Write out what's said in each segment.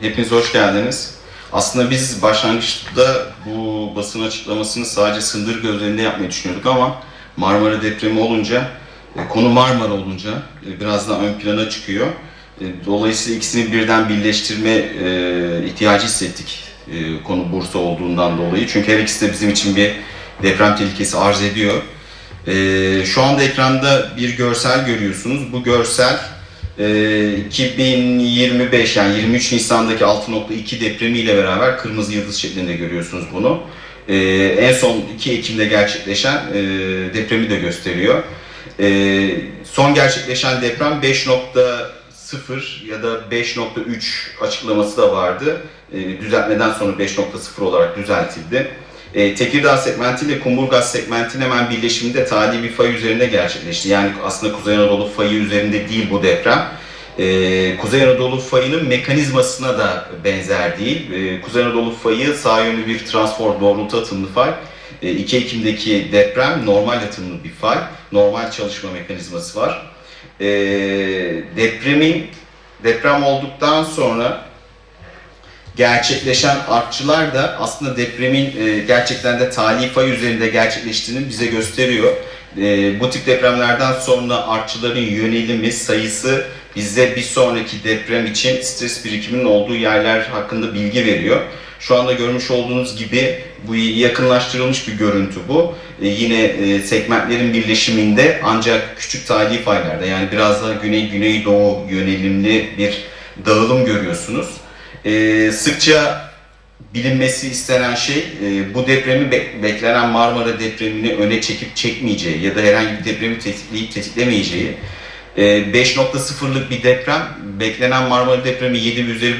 Hepiniz hoş geldiniz. Aslında biz başlangıçta bu basın açıklamasını sadece Sındırga üzerinde yapmayı düşünüyorduk ama Marmara depremi olunca, e, konu Marmara olunca e, biraz daha ön plana çıkıyor. E, Dolayısıyla ikisini birden birleştirme ihtiyacı hissettik konu Bursa olduğundan dolayı. Çünkü her ikisi de bizim için bir deprem tehlikesi arz ediyor. Şu anda ekranda bir görsel görüyorsunuz. Bu görsel 2025 yani 23 Nisan'daki 6.2 depremiyle beraber kırmızı yıldız şeklinde görüyorsunuz bunu. Ee, en son 2 Ekim'de gerçekleşen e, depremi de gösteriyor. Ee, son gerçekleşen deprem 5.0 ya da 5.3 açıklaması da vardı. Ee, düzeltmeden sonra 5.0 olarak düzeltildi. E, Tekirdağ segmenti ile Kumburgaz segmentinin hemen birleşiminde tali bir fay üzerinde gerçekleşti. Yani aslında Kuzey Anadolu fayı üzerinde değil bu deprem. E, Kuzey Anadolu fayının mekanizmasına da benzer değil. E, Kuzey Anadolu fayı sağ yönlü bir transform doğrultu atımlı fay. E, 2 Ekim'deki deprem normal atımlı bir fay. Normal çalışma mekanizması var. E, depremin deprem olduktan sonra gerçekleşen artçılar da aslında depremin e, gerçekten de tali fay üzerinde gerçekleştiğini bize gösteriyor. E, bu tip depremlerden sonra artçıların yönelimi, sayısı bize bir sonraki deprem için stres birikiminin olduğu yerler hakkında bilgi veriyor. Şu anda görmüş olduğunuz gibi bu yakınlaştırılmış bir görüntü bu. E, yine e, segmentlerin birleşiminde ancak küçük tali faylarda yani biraz daha güney-güneydoğu yönelimli bir dağılım görüyorsunuz. Ee, sıkça bilinmesi istenen şey e, bu depremi be- beklenen Marmara depremini öne çekip çekmeyeceği ya da herhangi bir depremi tetikleyip tetiklemeyeceği. E, 5.0'lık bir deprem beklenen Marmara depremi 7 ve üzeri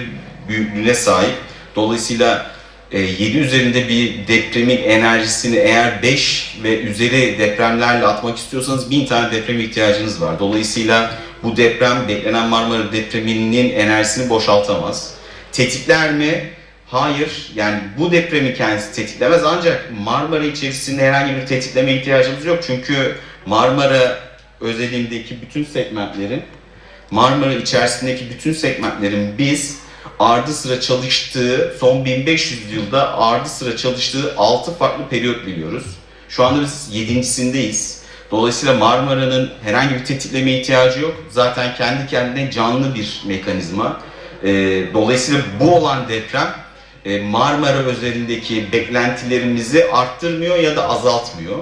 büyüklüğüne sahip. Dolayısıyla e, 7 üzerinde bir depremin enerjisini eğer 5 ve üzeri depremlerle atmak istiyorsanız 1000 tane depreme ihtiyacınız var. Dolayısıyla bu deprem beklenen Marmara depreminin enerjisini boşaltamaz. Tetikler mi? Hayır. Yani bu depremi kendisi tetiklemez ancak Marmara içerisinde herhangi bir tetikleme ihtiyacımız yok. Çünkü Marmara özelindeki bütün segmentlerin Marmara içerisindeki bütün segmentlerin biz ardı sıra çalıştığı, son 1500 yılda ardı sıra çalıştığı 6 farklı periyot biliyoruz. Şu anda biz 7.sindeyiz. Dolayısıyla Marmara'nın herhangi bir tetikleme ihtiyacı yok. Zaten kendi kendine canlı bir mekanizma. E, dolayısıyla bu olan deprem e, Marmara özelindeki beklentilerimizi arttırmıyor ya da azaltmıyor.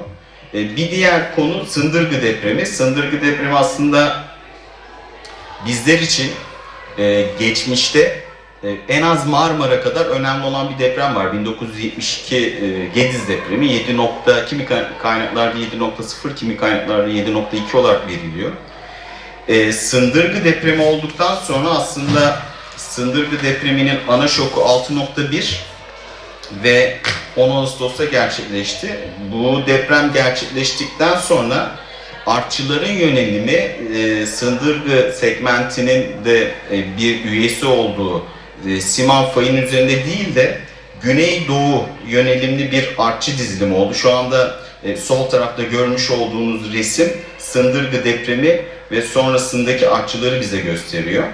E, bir diğer konu Sındırgı depremi. Sındırgı depremi aslında bizler için e, geçmişte e, en az Marmara kadar önemli olan bir deprem var. 1972 e, Gediz depremi 7. Nokta, kimi kaynaklarda 7.0, kimi kaynaklarda 7.2 olarak veriliyor. E, Sındırgı depremi olduktan sonra aslında Sındırgı depreminin ana şoku 6.1 ve 10 Ağustos'ta gerçekleşti. Bu deprem gerçekleştikten sonra artçıların yönelimi e, Sındırgı segmentinin de e, bir üyesi olduğu e, Siman fayın üzerinde değil de Güneydoğu yönelimli bir artçı dizilimi oldu. Şu anda e, sol tarafta görmüş olduğunuz resim Sındırgı depremi ve sonrasındaki artçıları bize gösteriyor.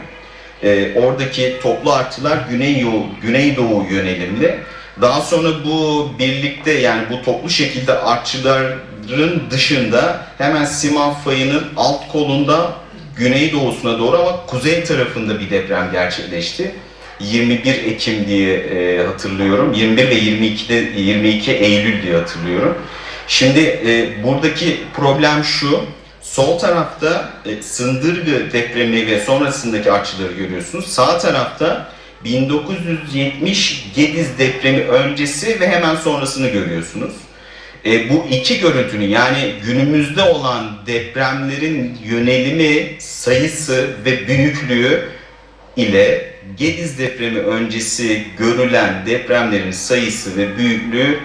E, oradaki toplu artçılar Güneydoğu, Güneydoğu yönelimli. Daha sonra bu birlikte yani bu toplu şekilde artçıların dışında hemen Siman fayının alt kolunda güneydoğusuna doğru ama kuzey tarafında bir deprem gerçekleşti. 21 Ekim diye e, hatırlıyorum. 21 ve 22'de 22 Eylül diye hatırlıyorum. Şimdi e, buradaki problem şu. Sol tarafta e, Sındırgı depremi ve sonrasındaki artçıları görüyorsunuz. Sağ tarafta 1970 Gediz depremi öncesi ve hemen sonrasını görüyorsunuz. E, bu iki görüntünün yani günümüzde olan depremlerin yönelimi, sayısı ve büyüklüğü ile Gediz depremi öncesi görülen depremlerin sayısı ve büyüklüğü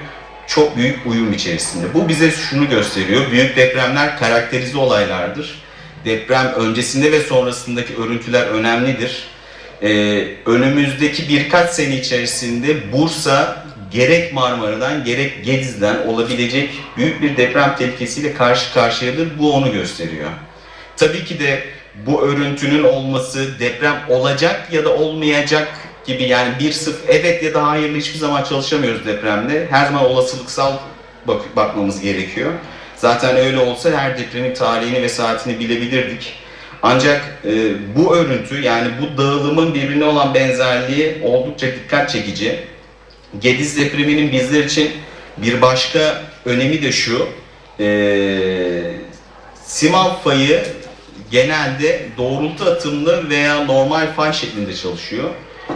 çok büyük uyum içerisinde. Bu bize şunu gösteriyor. Büyük depremler karakterize olaylardır. Deprem öncesinde ve sonrasındaki örüntüler önemlidir. Ee, önümüzdeki birkaç sene içerisinde Bursa gerek Marmara'dan gerek Gediz'den olabilecek büyük bir deprem tehlikesiyle karşı karşıyadır. Bu onu gösteriyor. Tabii ki de bu örüntünün olması deprem olacak ya da olmayacak gibi yani bir sıfır evet ya da hayırlı hiçbir zaman çalışamıyoruz depremde. Her zaman olasılıksal bak bakmamız gerekiyor. Zaten öyle olsa her depremin tarihini ve saatini bilebilirdik. Ancak e, bu örüntü yani bu dağılımın birbirine olan benzerliği oldukça dikkat çekici. Gediz depreminin bizler için bir başka önemi de şu. E, Simal fayı genelde doğrultu atımlı veya normal fay şeklinde çalışıyor.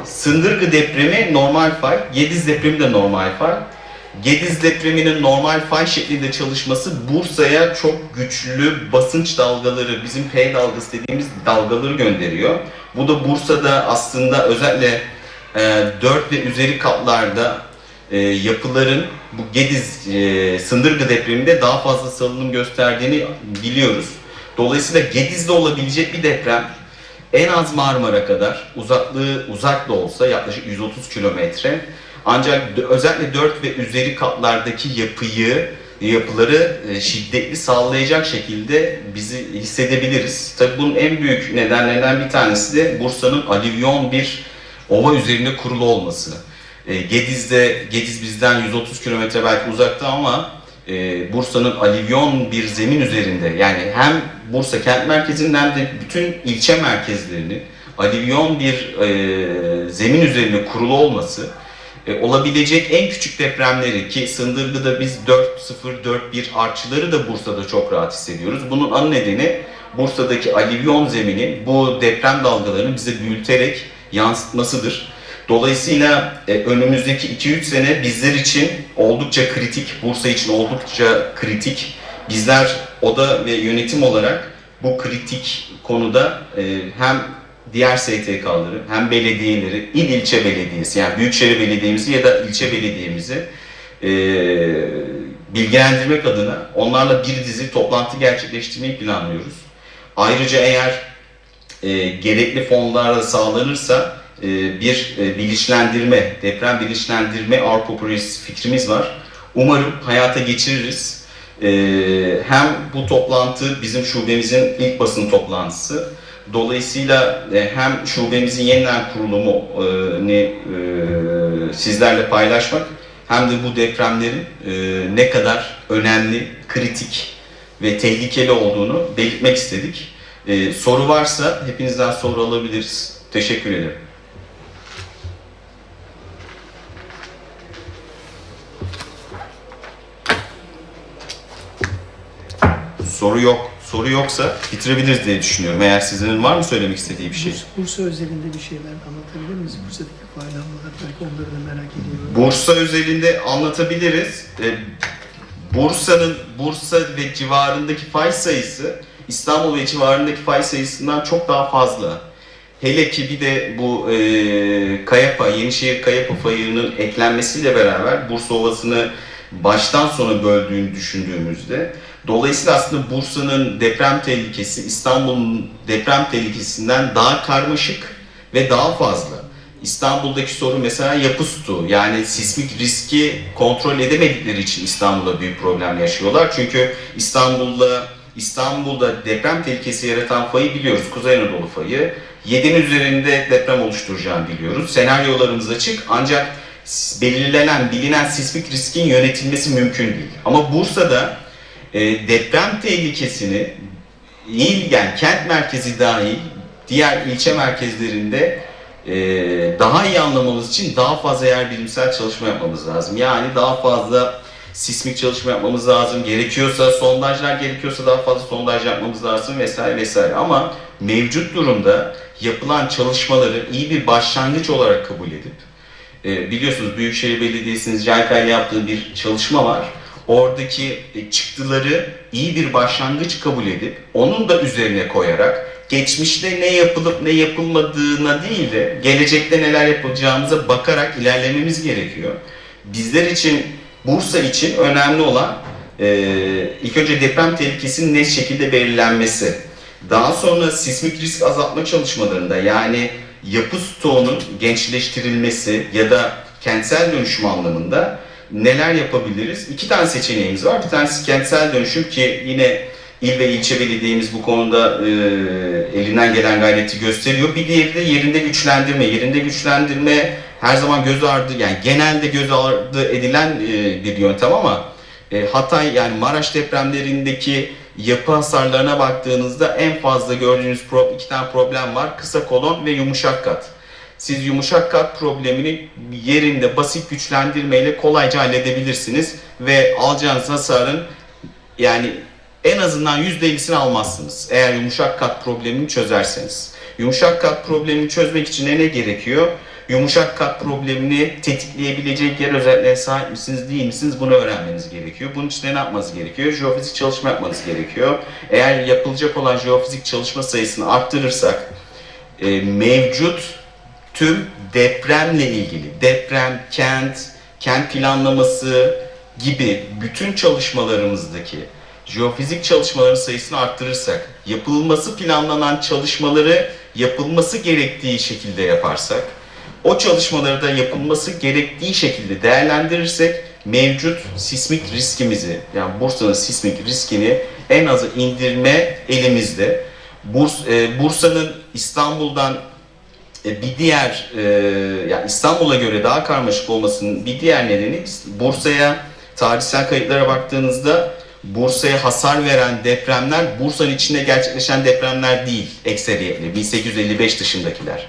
Sındırgı depremi normal fay, Gediz depremi de normal fay. Gediz depreminin normal fay şeklinde çalışması Bursa'ya çok güçlü basınç dalgaları, bizim P dalgası dediğimiz dalgaları gönderiyor. Bu da Bursa'da aslında özellikle e, 4 ve üzeri katlarda e, yapıların bu Gediz e, Sındırgı depreminde daha fazla salınım gösterdiğini biliyoruz. Dolayısıyla Gediz'de olabilecek bir deprem en az Marmara kadar uzaklığı uzak da olsa yaklaşık 130 kilometre ancak özellikle 4 ve üzeri katlardaki yapıyı yapıları e, şiddetli sağlayacak şekilde bizi hissedebiliriz. Tabii bunun en büyük nedenlerinden bir tanesi de Bursa'nın alüvyon bir ova üzerinde kurulu olması. E, Gediz'de, Gediz bizden 130 kilometre belki uzakta ama e, Bursa'nın alüvyon bir zemin üzerinde yani hem Bursa kent merkezinin hem de bütün ilçe merkezlerinin alüvyon bir e, zemin üzerinde kurulu olması e, olabilecek en küçük depremleri ki Sındırgı'da biz 4-0-4-1 artçıları da Bursa'da çok rahat hissediyoruz. Bunun ana nedeni Bursa'daki alüvyon zeminin bu deprem dalgalarını bize büyüterek yansıtmasıdır. Dolayısıyla e, önümüzdeki 2-3 sene bizler için oldukça kritik, Bursa için oldukça kritik. Bizler oda ve yönetim olarak bu kritik konuda e, hem diğer STK'ları hem belediyeleri, il ilçe belediyesi yani Büyükşehir Belediye'mizi ya da ilçe belediyemizi e, bilgilendirmek adına onlarla bir dizi toplantı gerçekleştirmeyi planlıyoruz. Ayrıca eğer e, gerekli fonlar sağlanırsa bir e, bilinçlendirme, deprem bilinçlendirme Avrupa projesi fikrimiz var. Umarım hayata geçiririz. E, hem bu toplantı bizim şubemizin ilk basın toplantısı. Dolayısıyla e, hem şubemizin yeniden kurulumunu e, sizlerle paylaşmak hem de bu depremlerin e, ne kadar önemli, kritik ve tehlikeli olduğunu belirtmek istedik. E, soru varsa hepinizden soru alabiliriz. Teşekkür ederim. Soru yok. Soru yoksa bitirebiliriz diye düşünüyorum. Eğer sizlerin var mı söylemek istediği bir şey? Bursa, Bursa özelinde bir şeyler anlatabilir miyiz? Bursa'daki faydalanmalar belki onları da merak ediyorum. Bursa özelinde anlatabiliriz. E, Bursa'nın Bursa ve civarındaki fay sayısı İstanbul ve civarındaki fay sayısından çok daha fazla. Hele ki bir de bu e, Kayapa, Yenişehir Kayapa fayının eklenmesiyle beraber Bursa Ovası'nı baştan sona böldüğünü düşündüğümüzde dolayısıyla aslında Bursa'nın deprem tehlikesi İstanbul'un deprem tehlikesinden daha karmaşık ve daha fazla. İstanbul'daki sorun mesela yapı stoğu. Yani sismik riski kontrol edemedikleri için İstanbul'da büyük problem yaşıyorlar. Çünkü İstanbul'da İstanbul'da deprem tehlikesi yaratan fayı biliyoruz. Kuzey Anadolu fayı. 7'nin üzerinde deprem oluşturacağını biliyoruz. Senaryolarımız açık ancak belirlenen, bilinen sismik riskin yönetilmesi mümkün değil. Ama Bursa'da e, deprem tehlikesini il yani kent merkezi dahil diğer ilçe merkezlerinde e, daha iyi anlamamız için daha fazla yer bilimsel çalışma yapmamız lazım. Yani daha fazla sismik çalışma yapmamız lazım. Gerekiyorsa sondajlar gerekiyorsa daha fazla sondaj yapmamız lazım vesaire vesaire. Ama mevcut durumda yapılan çalışmaları iyi bir başlangıç olarak kabul edip e, biliyorsunuz Büyükşehir Belediyesi'nin Caykay'la yaptığı bir çalışma var. Oradaki e, çıktıları iyi bir başlangıç kabul edip onun da üzerine koyarak geçmişte ne yapılıp ne yapılmadığına değil de gelecekte neler yapılacağımıza bakarak ilerlememiz gerekiyor. Bizler için Bursa için önemli olan e, ilk önce deprem tehlikesinin net şekilde belirlenmesi. Daha sonra sismik risk azaltma çalışmalarında yani yapı stoğunun gençleştirilmesi ya da kentsel dönüşüm anlamında neler yapabiliriz? İki tane seçeneğimiz var. Bir tanesi kentsel dönüşüm ki yine İl ve ilçe belediyemiz bu konuda e, elinden gelen gayreti gösteriyor. Bir diğeri de yerinde güçlendirme. Yerinde güçlendirme her zaman göz ardı, yani genelde göz ardı edilen e, bir yöntem ama e, Hatay yani Maraş depremlerindeki yapı hasarlarına baktığınızda en fazla gördüğünüz pro- iki tane problem var. Kısa kolon ve yumuşak kat. Siz yumuşak kat problemini yerinde basit güçlendirmeyle kolayca halledebilirsiniz ve alacağınız hasarın yani en azından %50'sini almazsınız eğer yumuşak kat problemini çözerseniz. Yumuşak kat problemini çözmek için ne, ne gerekiyor? Yumuşak kat problemini tetikleyebilecek yer özelliğe sahip misiniz değil misiniz bunu öğrenmeniz gerekiyor. Bunun için ne yapmanız gerekiyor? Jeofizik çalışma yapmanız gerekiyor. Eğer yapılacak olan jeofizik çalışma sayısını arttırırsak e, mevcut tüm depremle ilgili, deprem, kent, kent planlaması gibi bütün çalışmalarımızdaki jeofizik çalışmaların sayısını arttırırsak, yapılması planlanan çalışmaları yapılması gerektiği şekilde yaparsak, o çalışmaları da yapılması gerektiği şekilde değerlendirirsek mevcut sismik riskimizi yani Bursa'nın sismik riskini en aza indirme elimizde. Burs, e, Bursa'nın İstanbul'dan e, bir diğer, e, yani İstanbul'a göre daha karmaşık olmasının bir diğer nedeni Bursa'ya tarihsel kayıtlara baktığınızda Bursa'ya hasar veren depremler Bursa'nın içinde gerçekleşen depremler değil ekseriyetle 1855 dışındakiler.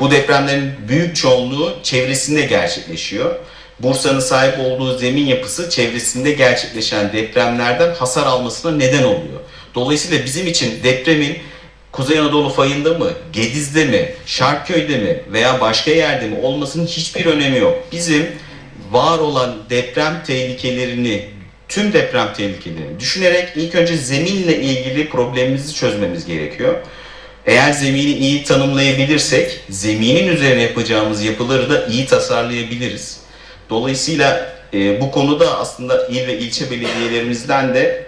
Bu depremlerin büyük çoğunluğu çevresinde gerçekleşiyor. Bursa'nın sahip olduğu zemin yapısı çevresinde gerçekleşen depremlerden hasar almasına neden oluyor. Dolayısıyla bizim için depremin Kuzey Anadolu fayında mı, Gediz'de mi, Şarköy'de mi veya başka yerde mi olmasının hiçbir önemi yok. Bizim var olan deprem tehlikelerini, tüm deprem tehlikelerini düşünerek ilk önce zeminle ilgili problemimizi çözmemiz gerekiyor. Eğer zemini iyi tanımlayabilirsek, zeminin üzerine yapacağımız yapıları da iyi tasarlayabiliriz. Dolayısıyla e, bu konuda aslında il ve ilçe belediyelerimizden de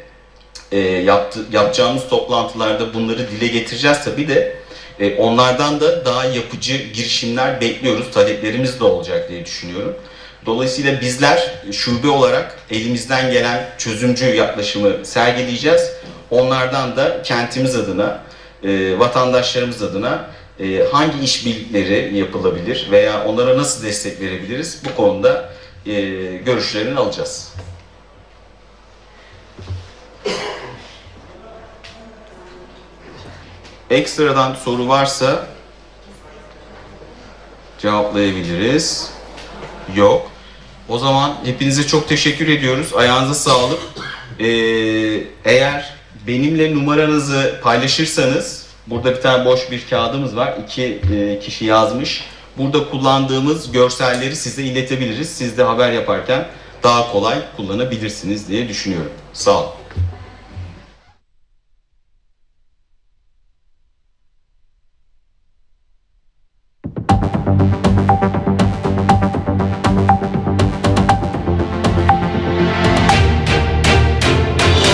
e, yaptı, yapacağımız toplantılarda bunları dile getireceğiz tabii de e, onlardan da daha yapıcı girişimler bekliyoruz. Taleplerimiz de olacak diye düşünüyorum. Dolayısıyla bizler şube olarak elimizden gelen çözümcü yaklaşımı sergileyeceğiz. Onlardan da kentimiz adına, e, vatandaşlarımız adına e, hangi işbirlikleri yapılabilir veya onlara nasıl destek verebiliriz bu konuda e, görüşlerini alacağız. Ekstradan soru varsa cevaplayabiliriz. Yok. O zaman hepinize çok teşekkür ediyoruz. Ayağınıza sağlık. Ee, eğer benimle numaranızı paylaşırsanız burada bir tane boş bir kağıdımız var. İki e, kişi yazmış. Burada kullandığımız görselleri size iletebiliriz. Siz de haber yaparken daha kolay kullanabilirsiniz diye düşünüyorum. Sağ olun.